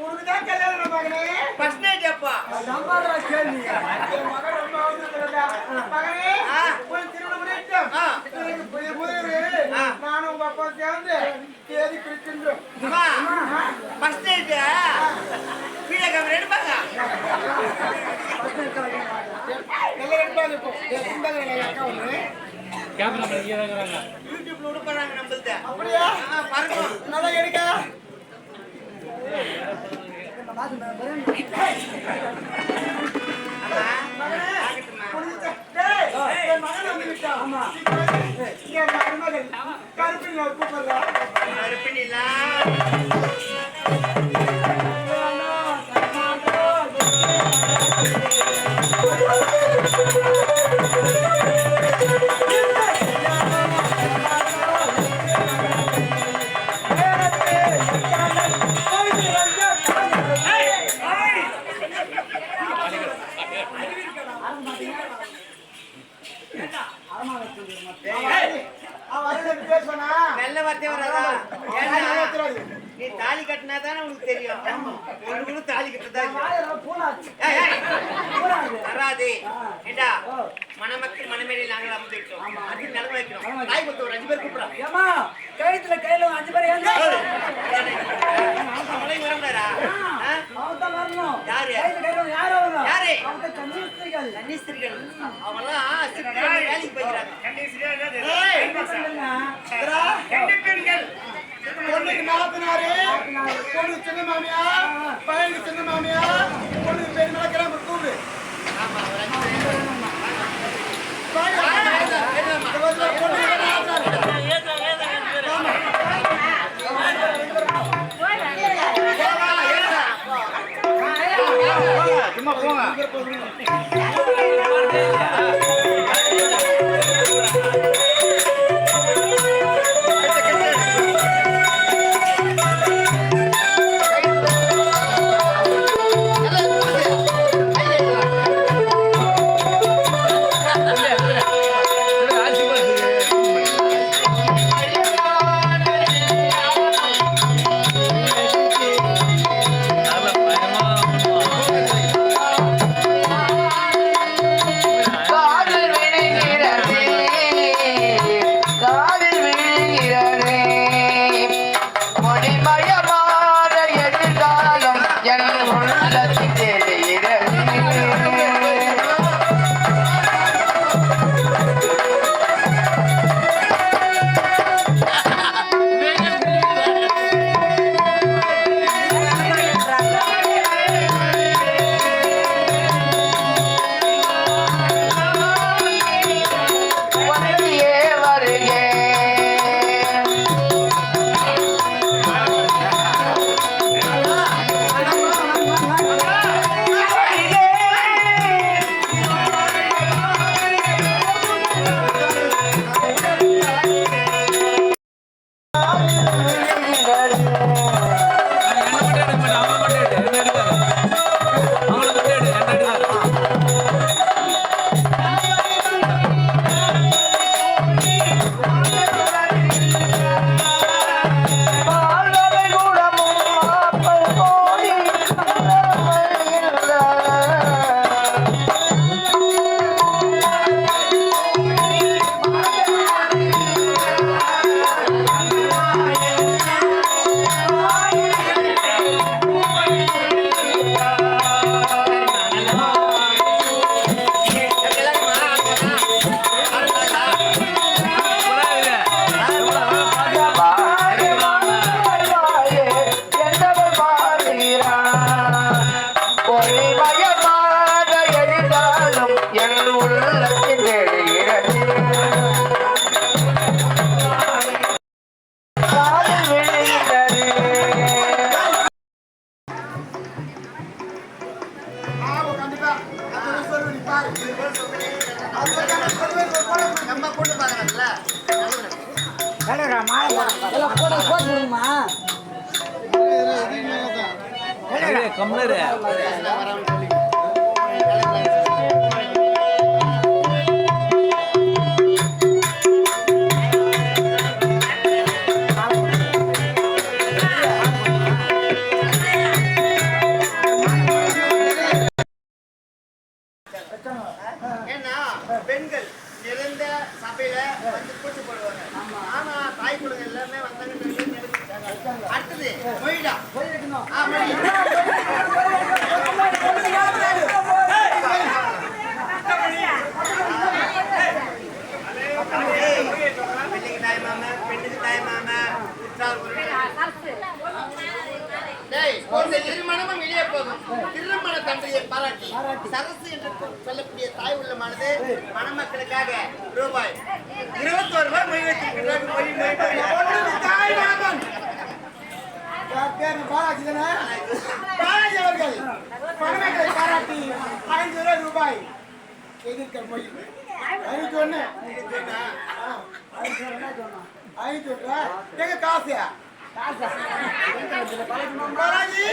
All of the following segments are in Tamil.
உனக்குதான் கல்யாணம் மகனே ஃபர்ஸ்ட் நைட் அப்பா நம்பாடுறா கேள்வி. மகன் ரொம்ப அவசரப்படுறா. மகனே. உன் திருமணம். ஆ. எனக்கு புதிய புதியரு. ஆ. நானும் உங்க அப்பா சேர்ந்து தேதி குறிக்கின்றோம் அம்மா ஃபர்ஸ்ட் நைட் வீடியோ கேமரா எடுப்பாங்க. நல்லா எடுப்பாங்க. இப்போ அக்கா ஒண்ணு. யூடியூப்ல விட போறாங்க நம்மள்ட்ட. அப்படியா? நல்லா எடுக்க. அம்மா ஆகட்டும்மா. கருப்பின் நல்ல வார்த்தை வராதா ஏன்னா ஏன்னா நீ தாலி கட்டினா தானே உனக்கு தெரியும் உனக்கு தாலி கட்டதா ஏய், ஏய். வராது ஏண்டா மணமக்கள் மணமேடை நாங்கள் அது வைக்கிறோம் தாய் ஒரு அஞ்சு பேர் கூப்பிடுறோம் ஏமா கழுத்துல கையில அஞ்சு பேர் அவளையும் வரக்கூடாதா அவன் தான் வரணும் யாரு? கையில கையில ஒரு யாரோ வரணும் யாரு? அவன் தான் கன்னிஸ்திரிகள் கன்னிஸ்திரிகள் அவெல்லாம் வேலைக்கு போய்க்கிறாங்க பொண்ணுக்கு நாத்தனாரு பொண்ணு சின்ன மாமியா பையனுக்கு சின்ன மாமியா சும்மா போங்க. நம்ம பொண்ணு பாக்குறாங்கல்ல எல்லாம் வந்து கூச்சு போடுவாங்க ஆமா தாய் குழுங்க எல்லாமே வந்தாங்க அடுத்தது மொழிடா பெண்ணுக்கு தாய் மாமா பெண்ணுக்கு தாய் மாமா திருமணமும் வெளியே போகும் திருமணம் தந்தையை பாராட்டி. சரசு என்று சொல்லக்கூடிய தாய் உள்ளமானது மணமக்களுக்காக ரூபாய் இருபத்தோரு ரூபாய் மொய் வைத்திருக்கிறார் மொய் மொய் தாய் மாமன். பாலாஜி பாலாஜி அவர்கள் மணமக்களை பாராட்டி ஐந்து ரூபாய் எதிர்க்க மொழி. ஐநூத்தி ஒண்ணு. ஐநூத்தி எங்க காசு காசா? பாலாஜி?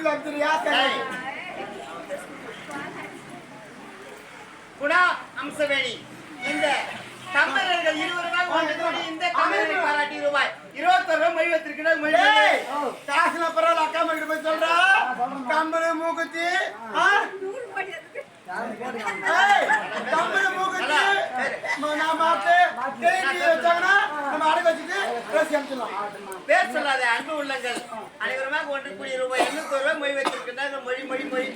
கூகுள் பிளே தெரியா டேய். குணா அம்சவேணி இந்த தமிழர்கள் இருவருமாக ஒன்று கூடி இந்த தமிழரை பாராட்டி ரூபாய். இருபத்தோரு ரூபாய் மொய் வைத்திருக்கிறார் மொய் மொய். ஏய், காசுல பரவாயில்ல அக்கா மட்டும் போய் சொல்றா. கம்பளி மூக்குத்தி கம்பளி மூக்குத்தி நான் மாத்து வச்சாங்கன்னா அடகு வச்சுட்டு அனுப்பிச்சிடலாம். பேர் சொல்லாத அன்பு உள்ளங்கள். அனைவருமாக ஒன்று கூடிய ரூபாய் எண்ணூத்தி ரூபாய் மொய் வைத்திருக்கிறார் மொழி மொழி மொழி.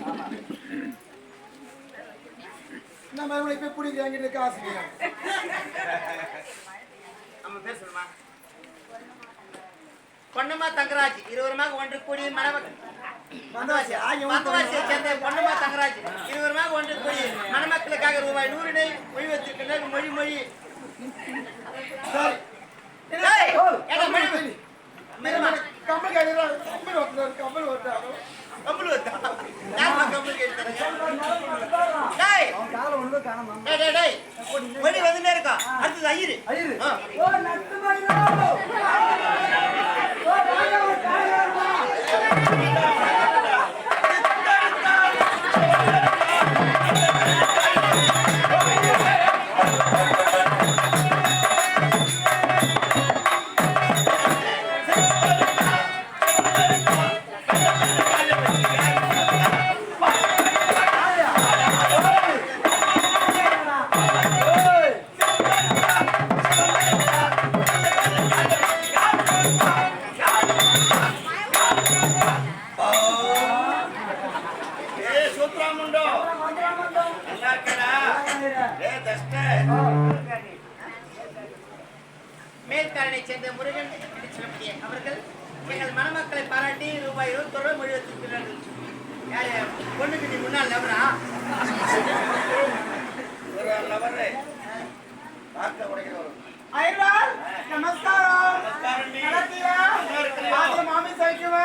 நம்ம மறுபடியும் போய் பிடிக்க என்கிட்ட காசு இல்லையா? நம்ம பேர் சொல்லுமா? பொன்னம்மா தங்கராஜ் இருவருமாக ஒன்று கூடி மணமக்கள் வந்தவாசி, ஆகிய ஊர் பந்தவாசியை சேர்ந்த பொன்னம்மா தங்கராஜ் இருவருமாக ஒன்று கூடி மணமக்களுக்காக ரூபாய் நூறினை மொழி வைத்திருக்கின்ற மொழி மொழி. சரி. ஏய், ஏடா, மொழி கம்பளி மொழி. சரி. நம்ம கம்பளி கட்டிடுறோம். கம்பளி ஒருத்தர், கம்பளி ஒருத்தர். கம்பளு வந்தா யாரும்மா கம்பளு கேட்டு தரீங்க? அவன் டேய், காலை ஒண்ணு காணாம. டேய், டேய், டேய். மொழி வந்துட்டே இருக்கா? அடுத்தது ஐயரு. ஐயரு. பொண்ணுக்கு முன்னால் லவரா ஒரு லவரு பார்க்க உடைக்கிறவர் ஐயர்வாள், நமஸ்காரம் நமஸ்காரம் நீ. மாமி, மாமி சௌக்கியமா?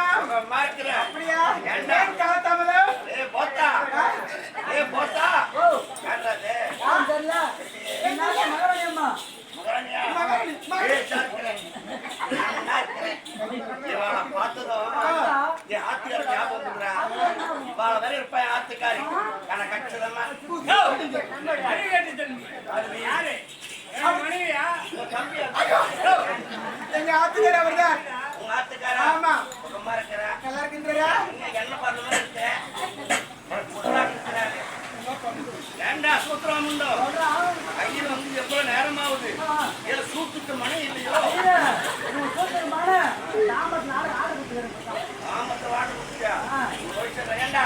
இருப்ப ஆத்துக்காரி. கணக்கட்சதமா அது யாரு? மனைவியா? எங்க ஆத்துக்காரி அவர்தான் உங்க ஆத்துக்காரா? ஆமா. சுகமா இருக்கிறா? நல்லா இருக்கின்றா என்ன பண்ணலாம் ஏண்டா சூத்திரம் உண்டோ கையில் வந்து எவ்வளவு நேரம் ஆகுது? ஏதோ சூத்துக்கு மணி இல்லையோ? தாமத்தை வாட கொடுத்தியா போயிட்டு ஏண்டா?